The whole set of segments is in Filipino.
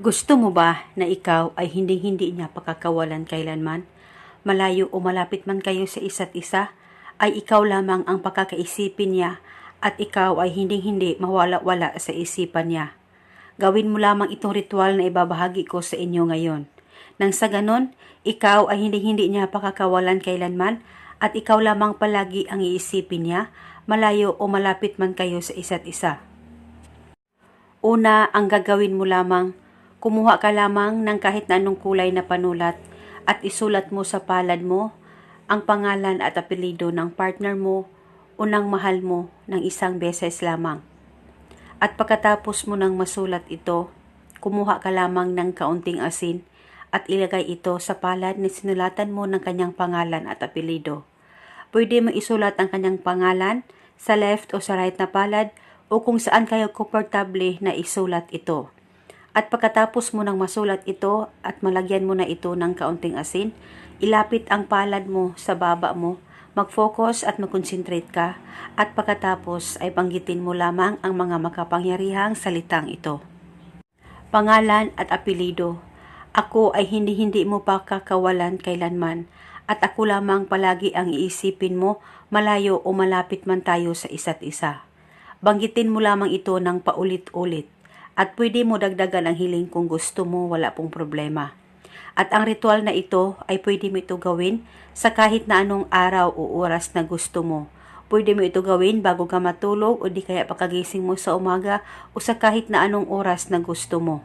Gusto mo ba na ikaw ay hindi-hindi niya pakakawalan kailanman? Malayo o malapit man kayo sa isa't isa, ay ikaw lamang ang pakakaisipin niya at ikaw ay hindi-hindi mawala-wala sa isipan niya. Gawin mo lamang itong ritual na ibabahagi ko sa inyo ngayon. Nang sa ganon, ikaw ay hindi-hindi niya pakakawalan kailanman at ikaw lamang palagi ang iisipin niya, malayo o malapit man kayo sa isa't isa. Una, ang gagawin mo lamang, kumuha ka lamang ng kahit na anong kulay na panulat at isulat mo sa palad mo ang pangalan at apelido ng partner mo o ng mahal mo ng isang beses lamang. At pagkatapos mo nang masulat ito, kumuha ka lamang ng kaunting asin at ilagay ito sa palad na sinulatan mo ng kanyang pangalan at apelido. Pwede mo isulat ang kanyang pangalan sa left o sa right na palad o kung saan kayo komportable na isulat ito. At pagkatapos mo nang masulat ito at malagyan mo na ito ng kaunting asin, ilapit ang palad mo sa baba mo, mag-focus at mag-concentrate ka, at pagkatapos ay banggitin mo lamang ang mga makapangyarihang salitang ito. Pangalan at apelido. Ako ay hindi-hindi mo pa kakawalan kailanman, at ako lamang palagi ang iisipin mo malayo o malapit man tayo sa isa't isa. Banggitin mo lamang ito ng paulit-ulit at pwede mo dagdagan ang hiling kung gusto mo wala pong problema. At ang ritual na ito ay pwede mo ito gawin sa kahit na anong araw o oras na gusto mo. Pwede mo ito gawin bago ka matulog o di kaya pagkagising mo sa umaga o sa kahit na anong oras na gusto mo.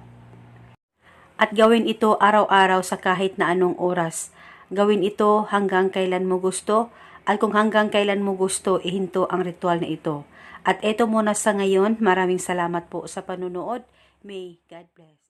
At gawin ito araw-araw sa kahit na anong oras. Gawin ito hanggang kailan mo gusto at kung hanggang kailan mo gusto, ihinto ang ritual na ito. At eto muna sa ngayon, maraming salamat po sa panunood. May God bless.